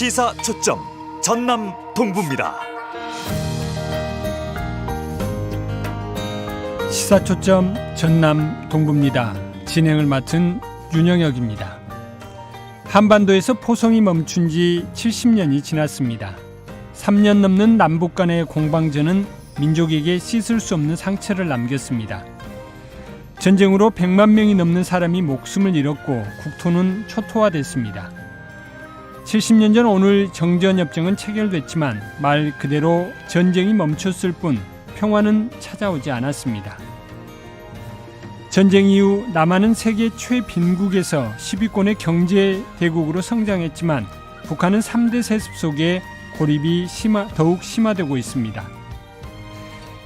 시사 초점 전남 동부입니다. 시사 초점 전남 동부입니다. 진행을 맡은 윤영혁입니다. 한반도에서 포성이 멈춘 지 70년이 지났습니다. 3년 넘는 남북 간의 공방전은 민족에게 씻을 수 없는 상처를 남겼습니다. 전쟁으로 100만 명이 넘는 사람이 목숨을 잃었고 국토는 초토화됐습니다. 70년 전 오늘 정전협정은 체결됐지만 말 그대로 전쟁이 멈췄을 뿐 평화는 찾아오지 않았습니다. 전쟁 이후 남한은 세계 최빈국에서 10위권의 경제 대국으로 성장했지만 북한은 3대 세습 속에 고립이 심하, 더욱 심화되고 있습니다.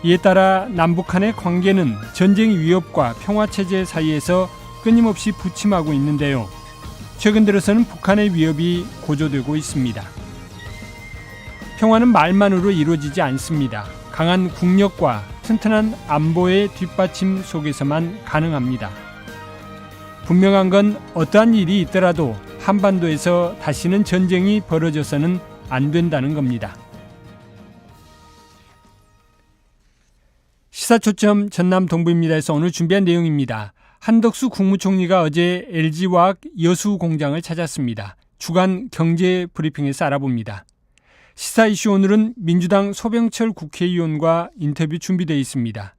이에 따라 남북한의 관계는 전쟁 위협과 평화 체제 사이에서 끊임없이 부침하고 있는데요. 최근 들어서는 북한의 위협이 고조되고 있습니다. 평화는 말만으로 이루어지지 않습니다. 강한 국력과 튼튼한 안보의 뒷받침 속에서만 가능합니다. 분명한 건 어떠한 일이 있더라도 한반도에서 다시는 전쟁이 벌어져서는 안 된다는 겁니다. 시사초점 전남 동부입니다에서 오늘 준비한 내용입니다. 한덕수 국무총리가 어제 LG화학 여수 공장을 찾았습니다. 주간 경제 브리핑에서 알아봅니다. 시사 이슈 오늘은 민주당 소병철 국회의원과 인터뷰 준비되어 있습니다.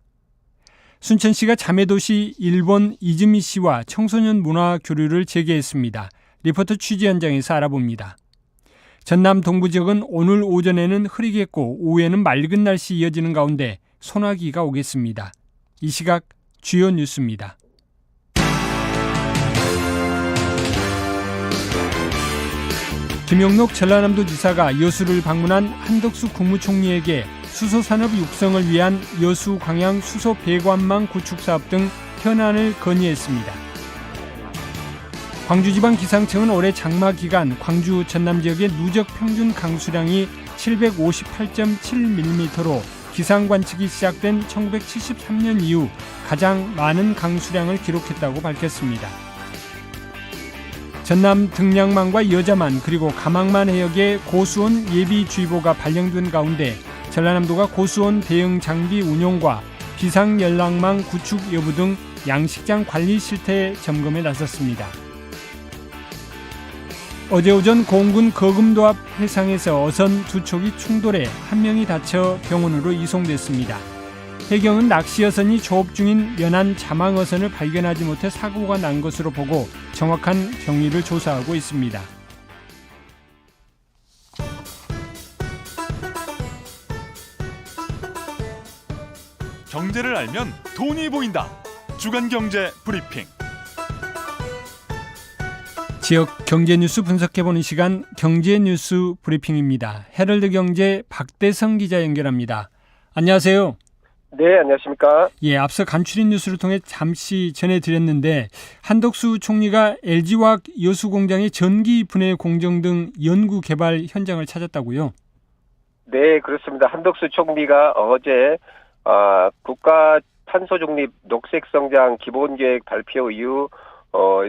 순천 시가 자매도시 일본 이즈미 씨와 청소년 문화 교류를 재개했습니다. 리포터 취재 현장에서 알아봅니다. 전남 동부 지역은 오늘 오전에는 흐리겠고 오후에는 맑은 날씨 이어지는 가운데 소나기가 오겠습니다. 이 시각 주요 뉴스입니다. 김영록 전라남도 지사가 여수를 방문한 한덕수 국무총리에게 수소산업 육성을 위한 여수 광양 수소 배관망 구축 사업 등 현안을 건의했습니다. 광주지방 기상청은 올해 장마 기간 광주 전남 지역의 누적 평균 강수량이 758.7mm로 기상 관측이 시작된 1973년 이후 가장 많은 강수량을 기록했다고 밝혔습니다. 전남 등량만과 여자만 그리고 가망만 해역에 고수온 예비주의보가 발령된 가운데 전라남도가 고수온 대응 장비 운용과 비상 연락망 구축 여부 등 양식장 관리 실태 점검에 나섰습니다. 어제 오전 공군 거금도 앞 해상에서 어선 두 척이 충돌해 한 명이 다쳐 병원으로 이송됐습니다. 해경은 낚시 여선이 조업 중인 연안 자망 어선을 발견하지 못해 사고가 난 것으로 보고 정확한 경위를 조사하고 있습니다. 경제를 알면 돈이 보인다. 주간 경제 브리핑. 지역 경제 뉴스 분석해보는 시간 경제 뉴스 브리핑입니다. 헤럴드 경제 박대성 기자 연결합니다. 안녕하세요. 네, 안녕하십니까. 예, 앞서 간추린 뉴스를 통해 잠시 전해드렸는데 한덕수 총리가 LG화학 여수 공장의 전기 분해 공정 등 연구 개발 현장을 찾았다고요? 네, 그렇습니다. 한덕수 총리가 어제 어, 국가 탄소 중립 녹색 성장 기본 계획 발표 이후 어,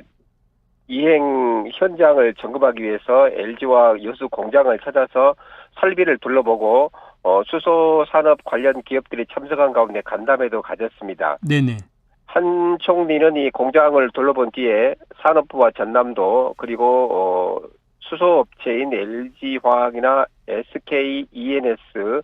이행 현장을 점검하기 위해서 LG화학 여수 공장을 찾아서 설비를 둘러보고 어, 수소 산업 관련 기업들이 참석한 가운데 간담회도 가졌습니다. 네네. 한 총리는 이 공장을 둘러본 뒤에 산업부와 전남도 그리고 어, 수소업체인 LG화학이나 SKENS,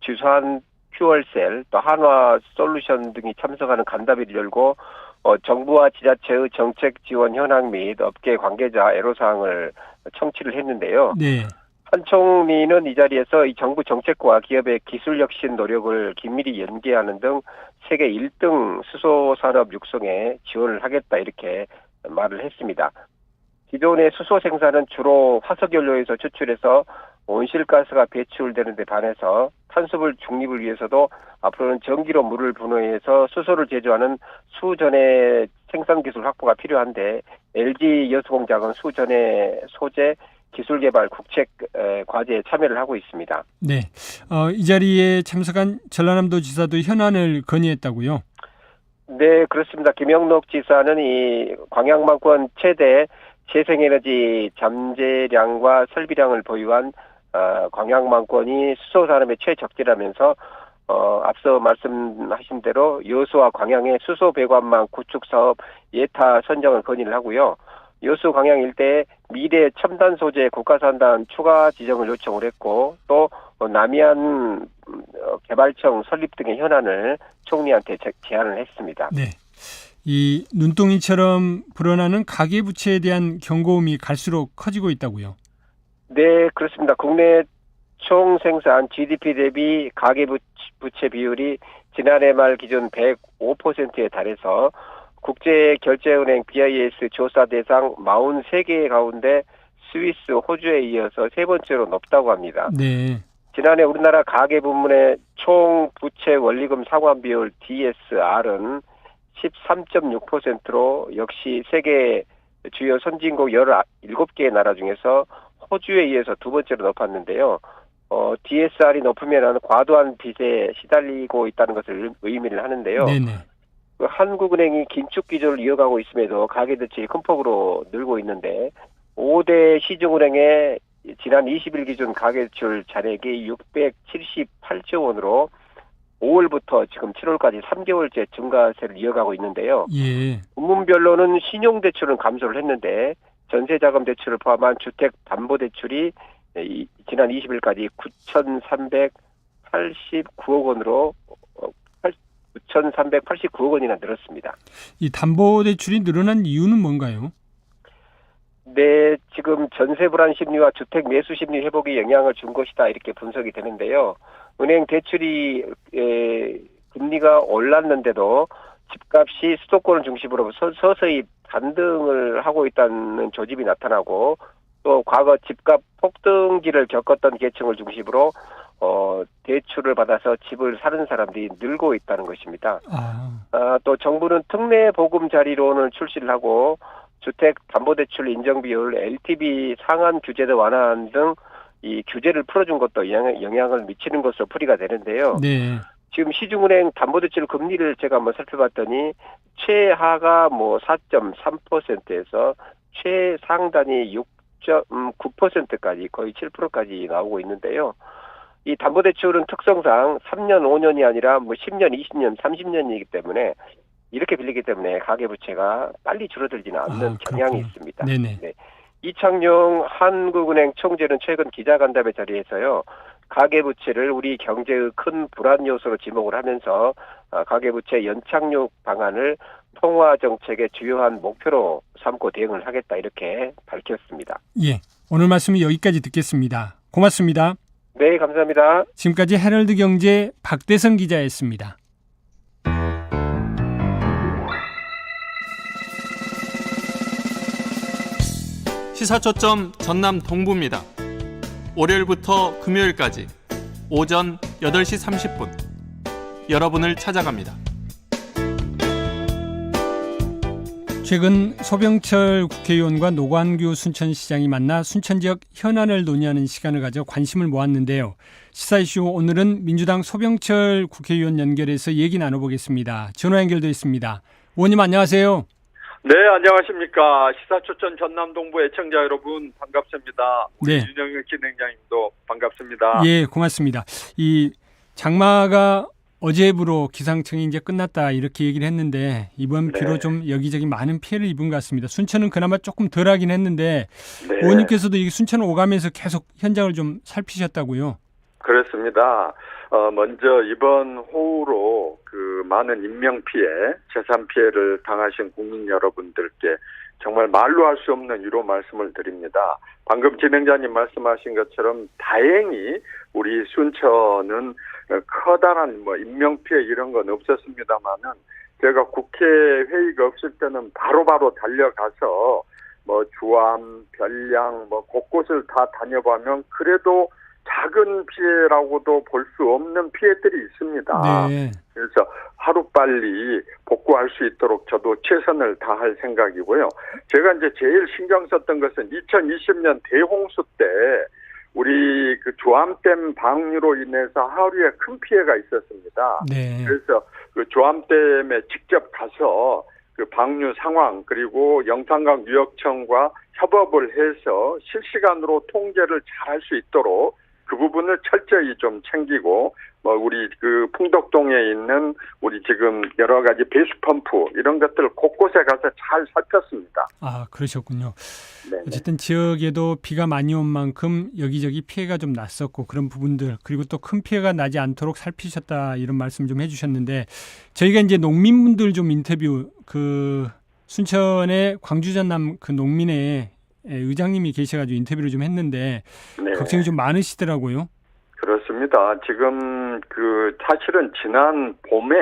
주산 퓨얼셀, 또 한화 솔루션 등이 참석하는 간담회를 열고 어, 정부와 지자체의 정책 지원 현황 및 업계 관계자 애로사항을 청취를 했는데요. 네. 한 총리는 이 자리에서 이 정부 정책과 기업의 기술 혁신 노력을 긴밀히 연계하는 등 세계 1등 수소 산업 육성에 지원을 하겠다 이렇게 말을 했습니다. 기존의 수소 생산은 주로 화석연료에서 추출해서 온실가스가 배출되는 데 반해서 탄소불 중립을 위해서도 앞으로는 전기로 물을 분해해서 수소를 제조하는 수전의 생산 기술 확보가 필요한데 LG 여수공장은 수전의 소재 기술 개발 국책 과제에 참여를 하고 있습니다. 네. 어, 이 자리에 참석한 전라남도 지사도 현안을 건의했다고요? 네, 그렇습니다. 김영록 지사는 이 광양만권 최대 재생에너지 잠재량과 설비량을 보유한 어, 광양망권이 수소산업의 최적지라면서 어, 앞서 말씀하신 대로 여수와 광양의 수소 배관망 구축 사업 예타 선정을 건의를 하고요. 여수 광양 일대에 미래 첨단 소재 국가산단 추가 지정을 요청을 했고 또 어, 남해안 음, 어, 개발청 설립 등의 현안을 총리한테 제- 제안을 했습니다. 네. 이 눈덩이처럼 불어나는 가계 부채에 대한 경고음이 갈수록 커지고 있다고요. 네, 그렇습니다. 국내 총 생산 GDP 대비 가계 부- 부채 비율이 지난해 말 기준 105%에 달해서 국제결제은행 BIS 조사 대상 43개 가운데 스위스, 호주에 이어서 세 번째로 높다고 합니다. 네. 지난해 우리나라 가계 부문의 총 부채 원리금 상환 비율 DSR은 13.6%로 역시 세계 주요 선진국 17개의 나라 중에서 호주에 이어서 두 번째로 높았는데요. 어, DSR이 높으면 과도한 빚에 시달리고 있다는 것을 의미를 하는데요. 네네. 그 한국은행이 긴축 기조를 이어가고 있음에도 가계대출이 큰 폭으로 늘고 있는데 5대 시중은행의 지난 20일 기준 가계대출 잔액이 678조 원으로 5월부터 지금 7월까지 3개월째 증가세를 이어가고 있는데요. 예. 부문별로는 신용대출은 감소를 했는데 전세자금 대출을 포함한 주택담보대출이 이- 지난 20일까지 9,389억 원으로 어, 9,389억 원이나 늘었습니다. 이 담보 대출이 늘어난 이유는 뭔가요? 네, 지금 전세 불안 심리와 주택 매수 심리 회복에 영향을 준 것이다 이렇게 분석이 되는데요. 은행 대출이 에, 금리가 올랐는데도 집값이 수도권을 중심으로 서, 서서히 반등을 하고 있다는 조짐이 나타나고 또 과거 집값 폭등기를 겪었던 계층을 중심으로 어, 대출을 받아서 집을 사는 사람들이 늘고 있다는 것입니다. 아, 아, 또 정부는 특례 보금자리론을 출시를 하고 주택 담보대출 인정 비율, LTV 상한 규제도 완화한 등 이 규제를 풀어준 것도 영향, 영향을 미치는 것으로 풀이가 되는데요. 네. 지금 시중은행 담보대출 금리를 제가 한번 살펴봤더니 최하가 뭐 4.3%에서 최상단이 6.9%까지 거의 7%까지 나오고 있는데요. 이 담보대출은 특성상 3년, 5년이 아니라 뭐 10년, 20년, 30년이기 때문에 이렇게 빌리기 때문에 가계부채가 빨리 줄어들지는 않는 아, 경향이. 있습니다. 네네. 이창용 한국은행 총재는 최근 기자간담회 자리에서요. 가계부채를 우리 경제의 큰 불안 요소로 지목을 하면서 아, 가계부채 연착륙 방안을 통화 정책의 주요한 목표로 삼고 대응을 하겠다 이렇게 밝혔습니다. 예. 오늘 말씀은 여기까지 듣겠습니다. 고맙습니다. 네, 감사합니다. 지금까지 헤럴드 경제 박대성 기자였습니다. 시사초점 전남 동부입니다. 월요일부터 금요일까지 오전 8시 30분 여러분을 찾아갑니다. 최근 소병철 국회의원과 노관규 순천시장이 만나 순천 지역 현안을 논의하는 시간을 가져 관심을 모았는데요. 시사 이슈 오늘은 민주당 소병철 국회의원 연결해서 얘기 나눠보겠습니다. 전화 연결돼 있습니다. 의원님 안녕하세요. 네, 안녕하십니까. 시사초점 전남동부 애청자 여러분, 반갑습니다. 우리 네. 윤영혁 진행자님도 반갑습니다. 예, 고맙습니다. 이 장마가 어제부로 기상청이 이제 끝났다 이렇게 얘기를 했는데 이번 비로 네. 좀 여기저기 많은 피해를 입은 것 같습니다. 순천은 그나마 조금 덜하긴 했는데 네, 의원님께서도 이 순천 오가면서 계속 현장을 좀 살피셨다고요. 그렇습니다. 어, 먼저 이번 호우로 그 많은 인명 피해, 재산 피해를 당하신 국민 여러분들께 정말 말로 할 수 없는 위로 말씀을 드립니다. 방금 진행자님 말씀하신 것처럼 다행히 우리 순천은 어, 커다란 뭐 인명 피해 이런 건 없었습니다만은 제가 국회 회의가 없을 때는 바로 바로 달려가서 뭐 주암, 별량 뭐 곳곳을 다 다녀보면 그래도 작은 피해라고도 볼 수 없는 피해들이 있습니다. 네. 그래서 하루빨리 복구할 수 있도록 저도 최선을 다할 생각이고요. 제가 이제 제일 신경 썼던 것은 2020년 대홍수 때 우리 그 조암댐 방류로 인해서 하루에 큰 피해가 있었습니다. 네. 그래서 그 조암댐에 직접 가서 그그 방류 상황 그리고 영산강 유역청과 협업을 해서 실시간으로 통제를 잘 할 수 있도록 그 부분을 철저히 좀 챙기고 뭐 우리 그 풍덕동에 있는 우리 지금 여러 가지 배수 펌프 이런 것들 곳곳에 가서 잘 살폈습니다. 아, 그러셨군요. 네. 어쨌든 지역에도 비가 많이 온 만큼 여기저기 피해가 좀 났었고 그런 부분들 그리고 또 큰 피해가 나지 않도록 살피셨다 이런 말씀 좀 해주셨는데 저희가 이제 농민분들 좀 인터뷰 그 순천의 광주 전남 그 농민의 예, 의장님이 계셔가지고 인터뷰를 좀 했는데 네. 걱정이 좀 많으시더라고요. 그렇습니다. 지금 그 사실은 지난 봄에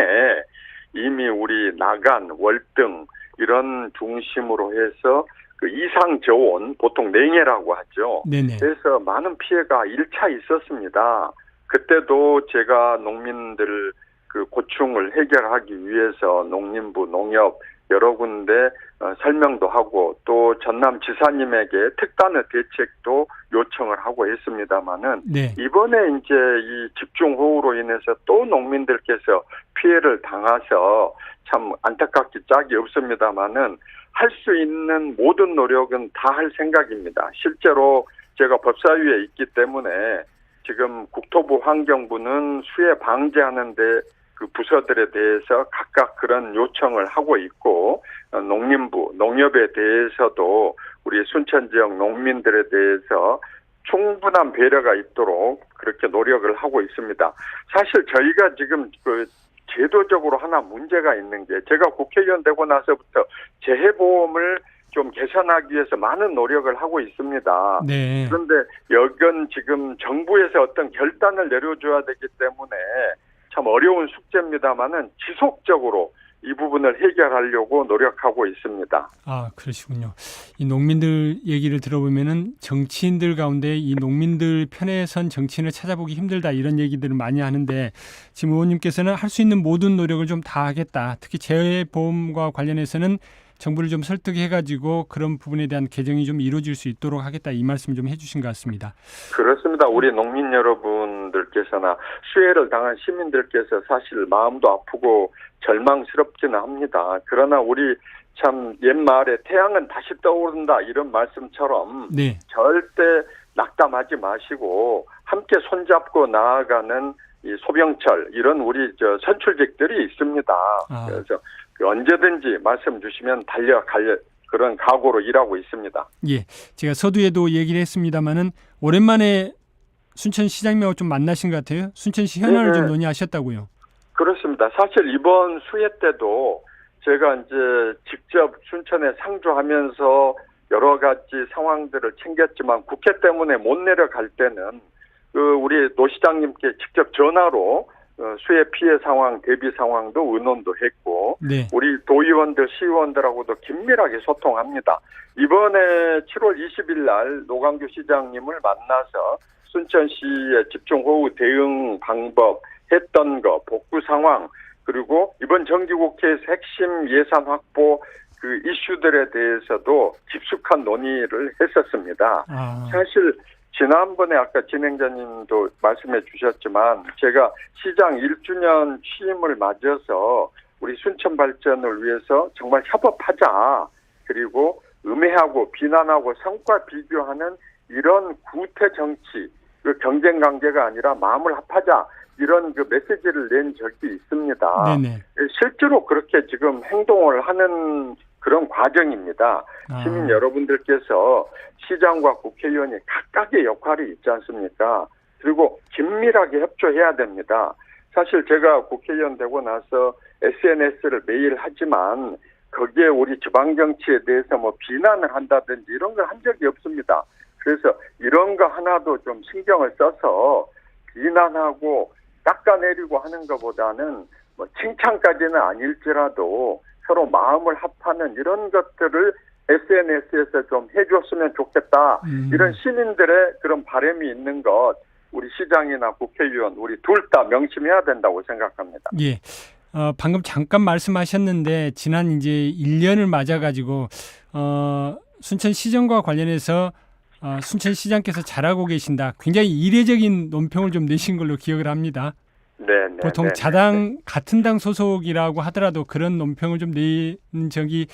이미 우리 나간, 월등 이런 중심으로 해서 그 이상 저온 보통 냉해라고 하죠. 네네. 그래서 많은 피해가 1차 있었습니다. 그때도 제가 농민들 그 고충을 해결하기 위해서 농림부 농협 여러 군데 어, 설명도 하고 또 전남 지사님에게 특단의 대책도 요청을 하고 했습니다마는 네. 이번에 이제 이 집중 호우로 인해서 또 농민들께서 피해를 당해서 참 안타깝기 짝이 없습니다만은 할수 있는 모든 노력은 다 할 생각입니다. 실제로 제가 법사위에 있기 때문에 지금 국토부 환경부는 수해 방지하는데 그 부서들에 대해서 각각 그런 요청을 하고 있고 어, 농림부 농협에 대해서도 우리 순천 지역 농민들에 대해서 충분한 배려가 있도록 그렇게 노력을 하고 있습니다. 사실 저희가 지금 그 제도적으로 하나 문제가 있는 게 제가 국회의원 되고 나서부터 재해보험을 좀 개선하기 위해서 많은 노력을 하고 있습니다. 네. 그런데 여건 지금 정부에서 어떤 결단을 내려줘야 되기 때문에 참 어려운 숙제입니다만은 지속적으로 이 부분을 해결하려고 노력하고 있습니다. 아, 그러시군요. 이 농민들 얘기를 들어보면은 정치인들 가운데 이 농민들 편에 선 정치인을 찾아보기 힘들다 이런 얘기들을 많이 하는데 지금 의원님께서는 할 수 있는 모든 노력을 좀 다 하겠다. 특히 재해보험과 관련해서는 정부를 좀 설득해 가지고 그런 부분에 대한 개정이 좀 이루어질 수 있도록 하겠다 이 말씀 좀 해주신 것 같습니다. 그렇습니다. 우리 농민 여러분 들께서나 수해를 당한 시민들께서 사실 마음도 아프고 절망스럽지는 합니다. 그러나 우리 참 옛말에 태양은 다시 떠오른다 이런 말씀처럼 네, 절대 낙담하지 마시고 함께 손잡고 나아가는 이 소병철 이런 우리 저 선출직들이 있습니다. 아. 그래서 그 언제든지 말씀 주시면 달려갈 그런 각오로 일하고 있습니다. 예, 제가 서두에도 얘기를 했습니다마는 오랜만에 순천 시장님하고 좀 만나신 것 같아요. 순천시 현안을 네네. 좀 논의하셨다고요. 그렇습니다. 사실 이번 수해 때도 제가 이제 직접 순천에 상주하면서 여러 가지 상황들을 챙겼지만 국회 때문에 못 내려갈 때는 그 우리 노 시장님께 직접 전화로 어, 수해 피해 상황 대비 상황도 의논도 했고 네, 우리 도의원들 시의원들하고도 긴밀하게 소통합니다. 이번에 7월 20일 날 노광규 시장님을 만나서 순천 시의 집중 호우 대응 방법 했던 거 복구 상황 그리고 이번 정기국회에서 핵심 예산 확보 그 이슈들에 대해서도 깊숙한 논의를 했었습니다. 아, 사실 지난번에 아까 진행자님도 말씀해 주셨지만 제가 시장 1주년 취임을 맞아서 우리 순천 발전을 위해서 정말 협업하자 그리고 음해하고 비난하고 성과 비교하는 이런 구태 정치 그 경쟁 관계가 아니라 마음을 합하자 이런 그 메시지를 낸 적이 있습니다. 네네. 실제로 그렇게 지금 행동을 하는 그런 과정입니다. 아, 시민 여러분들께서 시장과 국회의원이 각각의 역할이 있지 않습니까? 그리고 긴밀하게 협조해야 됩니다. 사실 제가 국회의원 되고 나서 SNS를 매일 하지만 거기에 우리 지방 정치에 대해서 뭐 비난을 한다든지 이런 걸 한 적이 없습니다. 그래서 이런 거 하나도 좀 신경을 써서 비난하고 깎아내리고 하는 것보다는 뭐 칭찬까지는 아닐지라도 서로 마음을 합하는 이런 것들을 SNS에서 좀 해줬으면 좋겠다. 음. 이런 시민들의 그런 바람이 있는 것 우리 시장이나 국회의원 우리 둘 다 명심해야 된다고 생각합니다. 예. 어, 방금 잠깐 말씀하셨는데 지난 이제 1년을 맞아 가지고 어, 순천 시정과 관련해서 어, 순천 시장께서 잘하고 계신다. 굉장히 이례적인 논평을 좀 내신 걸로 기억을 합니다. 네, 네. 보통 네, 자당 같은 당 소속이라고 하더라도 그런 논평을 좀 내는 적이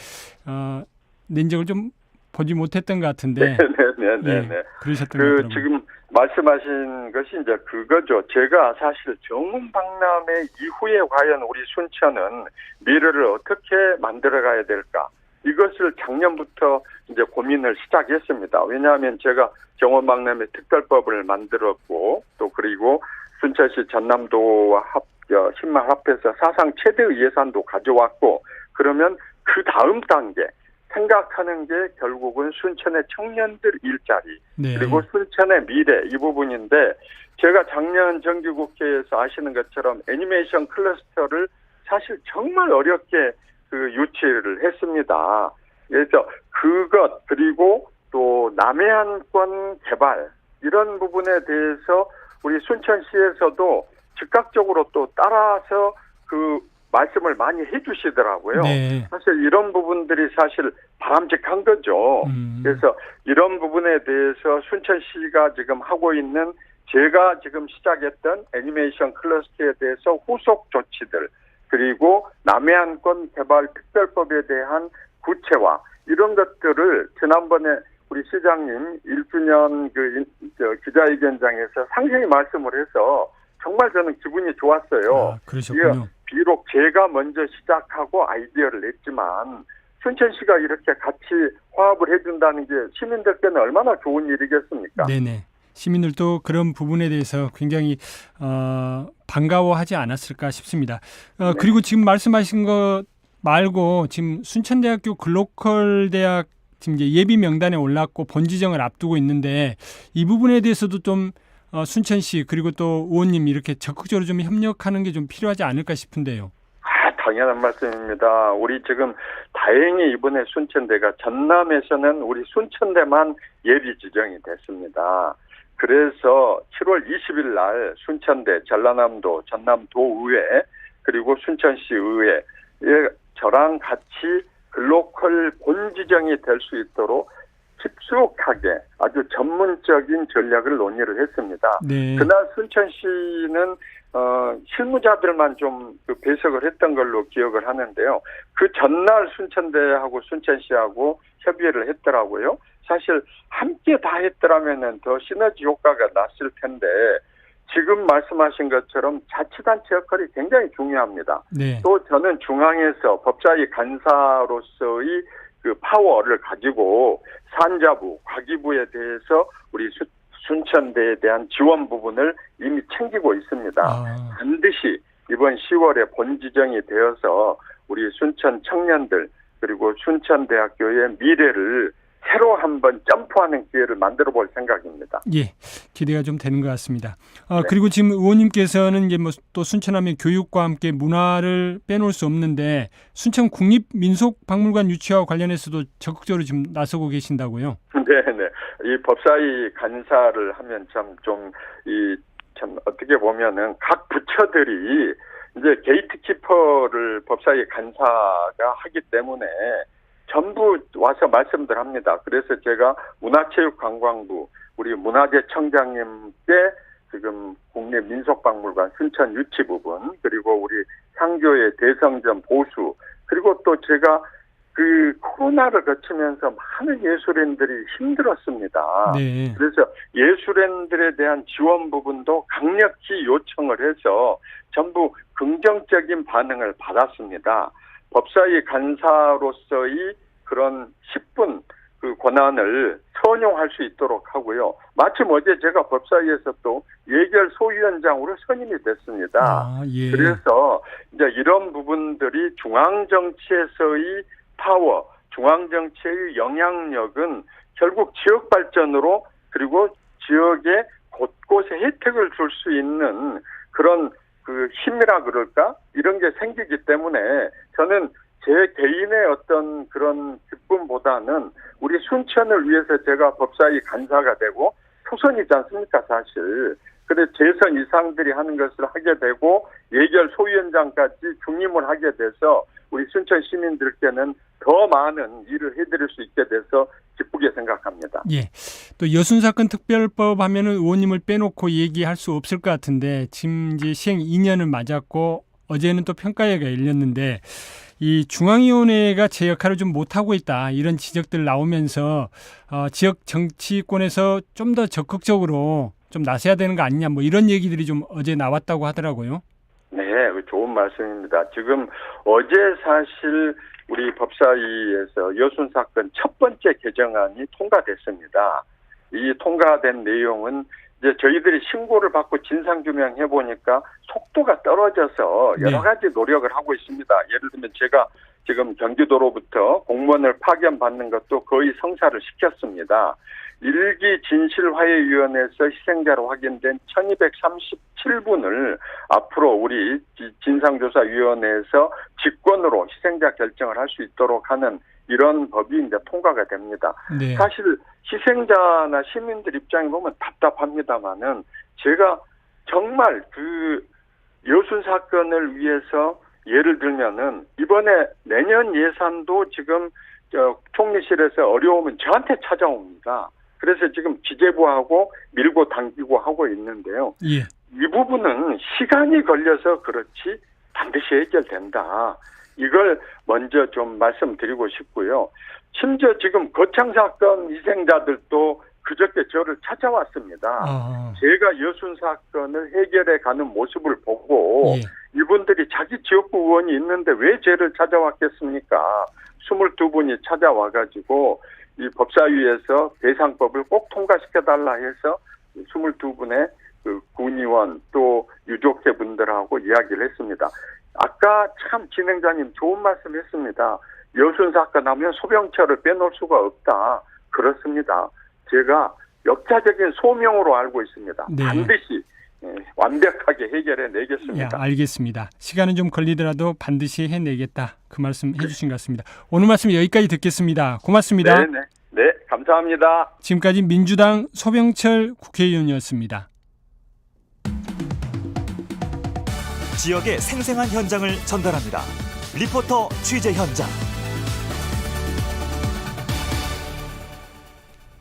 어, 낸 적을 좀 보지 못했던 것 같은데 네, 네, 네, 예, 네. 그러셨던 것그 같더라고요. 지금 말씀하신 것이 이제 그거죠. 제가 사실 정문 박람회 이후에 과연 우리 순천은 미래를 어떻게 만들어가야 될까 이것을 작년부터 이제 고민을 시작했습니다. 왜냐하면 제가 정원 박람회 특별법을 만들었고 또 그리고 순천시 전남도와 합 어, 신말 합해서 사상 최대의 예산도 가져왔고 그러면 그 다음 단계 생각하는 게 결국은 순천의 청년들 일자리 네. 그리고 순천의 미래 이 부분인데 제가 작년 정기국회에서 아시는 것처럼 애니메이션 클러스터를 사실 정말 어렵게 그 유치를 했습니다. 그래서 그것 그리고 또 남해안권 개발 이런 부분에 대해서 우리 순천시에서도 즉각적으로 또 따라서 그 말씀을 많이 해주시더라고요. 네. 사실 이런 부분들이 사실 바람직한 거죠. 음, 그래서 이런 부분에 대해서 순천시가 지금 하고 있는 제가 지금 시작했던 애니메이션 클러스터에 대해서 후속 조치들 그리고 남해안권 개발 특별법에 대한 구체화 이런 것들을 지난번에 우리 시장님 1주년 그 기자회견장에서 상세히 말씀을 해서 정말 저는 기분이 좋았어요. 아, 그러셨군요. 비록 제가 먼저 시작하고 아이디어를 냈지만 순천시가 이렇게 같이 화합을 해준다는 게 시민들께는 얼마나 좋은 일이겠습니까? 네네. 시민들도 그런 부분에 대해서 굉장히 어, 반가워하지 않았을까 싶습니다. 어, 네. 그리고 지금 말씀하신 것 말고 지금 순천대학교 글로컬 대학 지금 이제 예비 명단에 올랐고 본지정을 앞두고 있는데 이 부분에 대해서도 좀 어, 순천시 그리고 또 의원님 이렇게 적극적으로 좀 협력하는 게 좀 필요하지 않을까 싶은데요. 아, 당연한 말씀입니다. 우리 지금 다행히 이번에 순천대가 전남에서는 우리 순천대만 예비 지정이 됐습니다. 그래서 7월 20일 날 순천대, 전라남도, 전남도의회 그리고 순천시 의회에 저랑 같이 글로컬 본지정이 될 수 있도록 깊숙하게 아주 전문적인 전략을 논의를 했습니다. 네. 그날 순천시는 어, 실무자들만 좀그 배석을 했던 걸로 기억을 하는데요. 그 전날 순천대하고 순천시하고 협의를 했더라고요. 사실 함께 다 했더라면은 더 시너지 효과가 났을 텐데 지금 말씀하신 것처럼 자치단체 역할이 굉장히 중요합니다. 네. 또 저는 중앙에서 법사위 간사로서의 그 파워를 가지고 산자부, 과기부에 대해서 우리 수- 순천대에 대한 지원 부분을 이미 챙기고 있습니다. 아, 반드시 이번 10월에 본지정이 되어서 우리 순천 청년들 그리고 순천대학교의 미래를 새로 한번 점프하는 기회를 만들어 볼 생각입니다. 예, 기대가 좀 되는 것 같습니다. 어, 네. 그리고 지금 의원님께서는 이제 뭐 또 순천하면 교육과 함께 문화를 빼놓을 수 없는데 순천 국립 민속 박물관 유치와 관련해서도 적극적으로 지금 나서고 계신다고요. 네 네. 이 법사위 간사를 하면 참 좀 이 참 어떻게 보면은 각 부처들이 이제 게이트키퍼를 법사위 간사가 하기 때문에 전부 와서 말씀들 합니다. 그래서 제가 문화체육관광부 우리 문화재청장님께 지금 국립민속박물관 순천 유치 부분 그리고 우리 상교의 대성전 보수 그리고 또 제가 그 코로나를 거치면서 많은 예술인들이 힘들었습니다. 네. 그래서 예술인들에 대한 지원 부분도 강력히 요청을 해서 전부 긍정적인 반응을 받았습니다. 법사위 간사로서의 그런 10분 그 권한을 선용할 수 있도록 하고요. 마침 어제 제가 법사위에서 또 예결 소위원장으로 선임이 됐습니다. 아, 예. 그래서 이제 이런 부분들이 중앙 정치에서의 파워, 중앙 정치의 영향력은 결국 지역 발전으로 그리고 지역에 곳곳에 혜택을 줄 수 있는 그런 그 힘이라 그럴까 이런 게 생기기 때문에 저는 제 개인의 어떤 그런 기쁨보다는 우리 순천을 위해서 제가 법사위 간사가 되고 초선이지 않습니까 사실. 그래 재선 이상들이 하는 것을 하게 되고 예결 소위원장까지 중임을 하게 돼서 우리 순천 시민들께는 더 많은 일을 해드릴 수 있게 돼서 기쁘게 생각합니다. 예. 또 여순 사건 특별법 하면은 의원님을 빼놓고 얘기할 수 없을 것 같은데 지금 이제 시행 2년을 맞았고 어제는 또 평가회가 열렸는데 이 중앙위원회가 제 역할을 좀 못하고 있다 이런 지적들 나오면서 어, 지역 정치권에서 좀 더 적극적으로 좀 나서야 되는 거 아니냐 뭐 이런 얘기들이 좀 어제 나왔다고 하더라고요. 네, 그 좋은 말씀입니다. 지금 어제 사실 우리 법사위에서 여순 사건 첫 번째 개정안이 통과됐습니다. 이 통과된 내용은 이제 저희들이 신고를 받고 진상 규명 해 보니까 속도가 떨어져서 여러 네. 가지 노력을 하고 있습니다. 예를 들면 제가 지금 경기도로부터 공무원을 파견 받는 것도 거의 성사를 시켰습니다. 일기 진실화해위원회에서 희생자로 확인된 1237분을 앞으로 우리 지- 진상조사위원회에서 직권으로 희생자 결정을 할 수 있도록 하는 이런 법이 이제 통과가 됩니다. 네. 사실 희생자나 시민들 입장에 보면 답답합니다만은 제가 정말 그 여순 사건을 위해서 예를 들면은 이번에 내년 예산도 지금 저 총리실에서 어려우면 저한테 찾아옵니다. 그래서 지금 기재부하고 밀고 당기고 하고 있는데요. 예. 이 부분은 시간이 걸려서 그렇지 반드시 해결된다. 이걸 먼저 좀 말씀드리고 싶고요. 심지어 지금 거창 사건 희생자들도 그저께 저를 찾아왔습니다. 아, 제가 여순 사건을 해결해 가는 모습을 보고 예. 이분들이 자기 지역구 의원이 있는데 왜 쟤를 찾아왔겠습니까? 22분이 찾아와 가지고 이 법사위에서 배상법을 꼭 통과시켜달라 해서 22분의 그 군의원 또 유족회 분들하고 이야기를 했습니다. 아까 참 진행자님 좋은 말씀 했습니다. 여순 사건 하면 소병철을 빼놓을 수가 없다. 그렇습니다. 제가 역사적인 소명으로 알고 있습니다. 네. 반드시 예, 완벽하게 해결해 예, 내겠습니다. 알겠습니다. 시간은 좀 걸리더라도 반드시 해내겠다. 그 말씀 해주신 것 같습니다. 오늘 말씀 여기까지 듣겠습니다. 고맙습니다. 네, 네. 네, 감사합니다. 지금까지 민주당 소병철 국회의원이었습니다. 지역의 생생한 현장을 전달합니다. 리포터 취재 현장.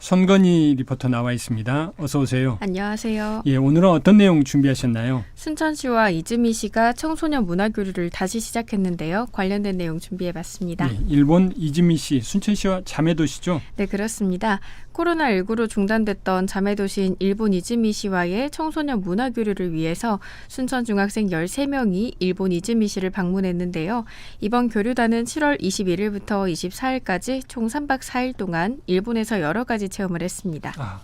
손건희 리포터 나와 있습니다. 어서 오세요. 안녕하세요. 예, 오늘은 어떤 내용 준비하셨나요? 순천시와 이즈미 시가 청소년 문화 교류를 다시 시작했는데요. 관련된 내용 준비해 봤습니다. 예, 일본 이즈미 시 순천시와 자매 도시죠. 네, 그렇습니다. 코로나19로 중단됐던 자매도시인 일본 이즈미시와의 청소년 문화 교류를 위해서 순천 중학생 13명이 일본 이즈미시를 방문했는데요. 이번 교류단은 7월 21일부터 24일까지 총 3박 4일 동안 일본에서 여러 가지 체험을 했습니다. 아,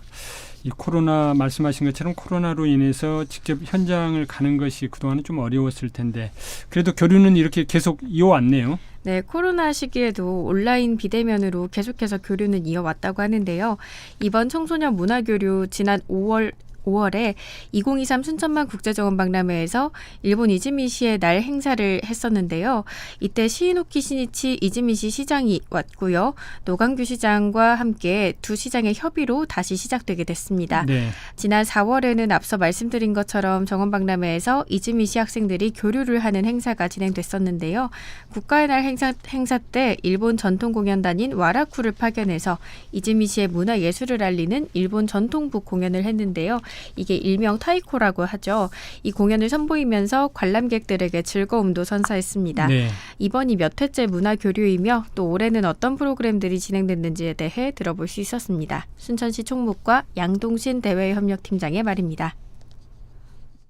이 코로나 말씀하신 것처럼 코로나로 인해서 직접 현장을 가는 것이 그동안은 좀 어려웠을 텐데 그래도 교류는 이렇게 계속 이어왔네요. 네, 코로나 시기에도 온라인 비대면으로 계속해서 교류는 이어왔다고 하는데요. 이번 청소년 문화교류 지난 5월 5월에 2023 순천만 국제정원 박람회에서 일본 이즈미 시의 날 행사를 했었는데요. 이때 시이노키 시니치 이즈미 시 시장이 왔고요. 노광규 시장과 함께 두 시장의 협의로 다시 시작되게 됐습니다. 네. 지난 4월에는 앞서 말씀드린 것처럼 정원 박람회에서 이즈미 시 학생들이 교류를 하는 행사가 진행됐었는데요. 국가의 날 행사, 행사 때 일본 전통 공연단인 와라쿠를 파견해서 이즈미 시의 문화 예술을 알리는 일본 전통북 공연을 했는데요. 이게 일명 타이코라고 하죠. 이 공연을 선보이면서 관람객들에게 즐거움도 선사했습니다. 네. 이번이 몇 회째 문화 교류이며 또 올해는 어떤 프로그램들이 진행됐는지에 대해 들어볼 수 있었습니다. 순천시 총무과 양동신 대외협력팀장의 말입니다.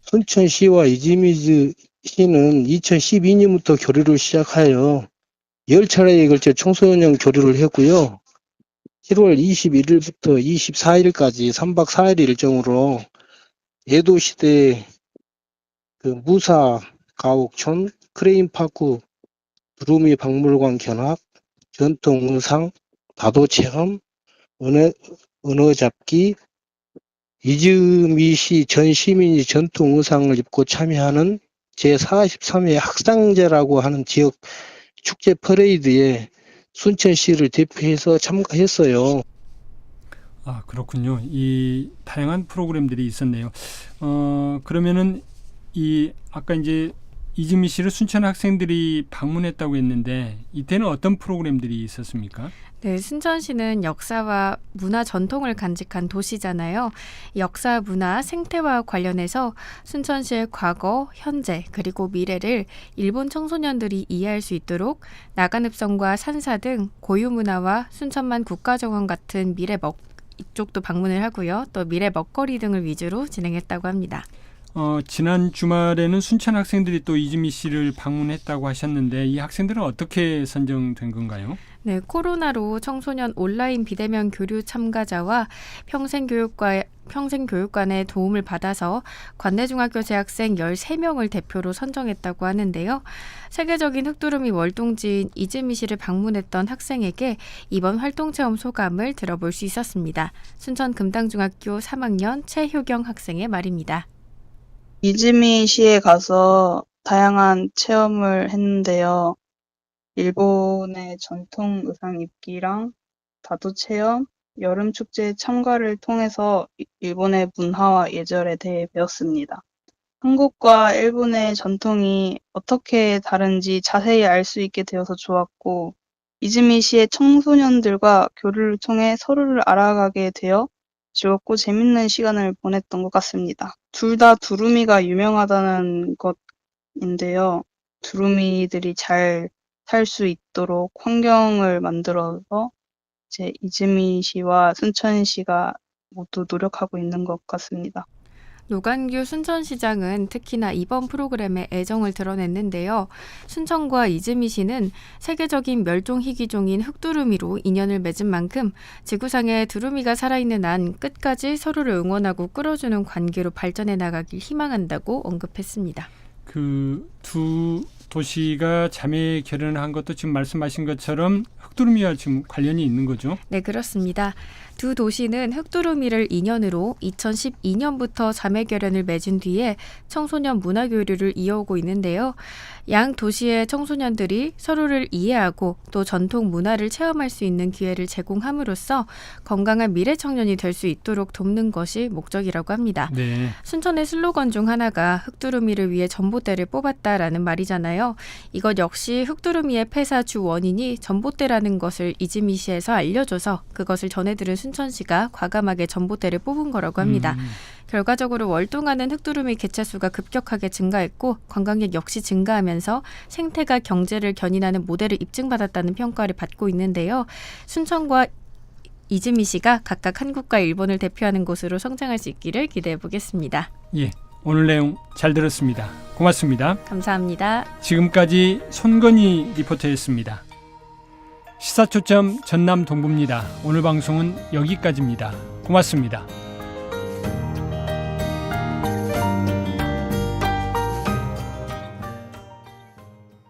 순천시와 이지미즈 시는 2012년부터 교류를 시작하여 열 차례에 걸쳐 청소년 교류를 했고요. 7월 21일부터 24일까지 3박 4일 일정으로 에도 시대 그 무사 가옥촌 크레인파크 두루미 박물관 견학 전통 의상 다도 체험 언어, 언어 잡기 이즈미시 전 시민이 전통 의상을 입고 참여하는 제43회 학상제라고 하는 지역 축제 퍼레이드에 순천시를 대표해서 참가했어요. 아, 그렇군요. 이 다양한 프로그램들이 있었네요. 어, 그러면은 이 아까 이제 이지미 씨를 순천 학생들이 방문했다고 했는데 이때는 어떤 프로그램들이 있었습니까? 네, 순천시는 역사와 문화 전통을 간직한 도시잖아요. 역사, 문화, 생태와 관련해서 순천시의 과거, 현재, 그리고 미래를 일본 청소년들이 이해할 수 있도록 나간읍성과 산사 등 고유 문화와 순천만 국가정원 같은 미래 먹 이쪽도 방문을 하고요. 또 미래 먹거리 등을 위주로 진행했다고 합니다. 어, 지난 주말에는 순천 학생들이 또 이지미 씨를 방문했다고 하셨는데 이 학생들은 어떻게 선정된 건가요? 네, 코로나로 청소년 온라인 비대면 교류 참가자와 평생교육과 평생교육관의 도움을 받아서 관내중학교 재학생 13명을 대표로 선정했다고 하는데요. 세계적인 흑두루미 월동지인 이즈미 씨를 방문했던 학생에게 이번 활동 체험 소감을 들어볼 수 있었습니다. 순천 금당중학교 3학년 최효경 학생의 말입니다. 이즈미시에 가서 다양한 체험을 했는데요. 일본의 전통 의상 입기랑 다도 체험, 여름 축제 참가를 통해서 이- 일본의 문화와 예절에 대해 배웠습니다. 한국과 일본의 전통이 어떻게 다른지 자세히 알 수 있게 되어서 좋았고, 이즈미 시의 청소년들과 교류를 통해 서로를 알아가게 되어 즐겁고 재밌는 시간을 보냈던 것 같습니다. 둘 다 두루미가 유명하다는 것인데요. 두루미들이 잘 살 수 있도록 환경을 만들어서 이제 이즈미 시와 순천 시가 모두 노력하고 있는 것 같습니다. 노관규 순천시장은 특히나 이번 프로그램에 애정을 드러냈는데요. 순천과 이즈미 시는 세계적인 멸종 희귀종인 흑두루미로 인연을 맺은 만큼 지구상에 두루미가 살아있는 한 끝까지 서로를 응원하고 끌어주는 관계로 발전해 나가길 희망한다고 언급했습니다. 그 두 도시가 자매 결연을 한 것도 지금 말씀하신 것처럼 흑두루미와 지금 관련이 있는 거죠. 네, 그렇습니다. 두 도시는 흑두루미를 인연으로 2012년부터 자매 결연을 맺은 뒤에 청소년 문화 교류를 이어오고 있는데요. 양 도시의 청소년들이 서로를 이해하고 또 전통 문화를 체험할 수 있는 기회를 제공함으로써 건강한 미래 청년이 될 수 있도록 돕는 것이 목적이라고 합니다. 네. 순천의 슬로건 중 하나가 흑두루미를 위해 전봇대를 뽑았다라는 말이잖아요. 이것 역시 흑두루미의 폐사 주 원인이 전봇대라는 것을 이즈미시에서 알려줘서 그것을 전해들은 순천시가 과감하게 전봇대를 뽑은 거라고 합니다. 음, 결과적으로 월동하는 흑두루미 개체 수가 급격하게 증가했고 관광객 역시 증가하면서 생태가 경제를 견인하는 모델을 입증받았다는 평가를 받고 있는데요. 순천과 이즈미시가 각각 한국과 일본을 대표하는 곳으로 성장할 수 있기를 기대해 보겠습니다. 예. 오늘 내용 잘 들었습니다. 고맙습니다. 감사합니다. 지금까지 손건희 리포터였습니다. 시사초점 전남 동부입니다. 오늘 방송은 여기까지입니다. 고맙습니다.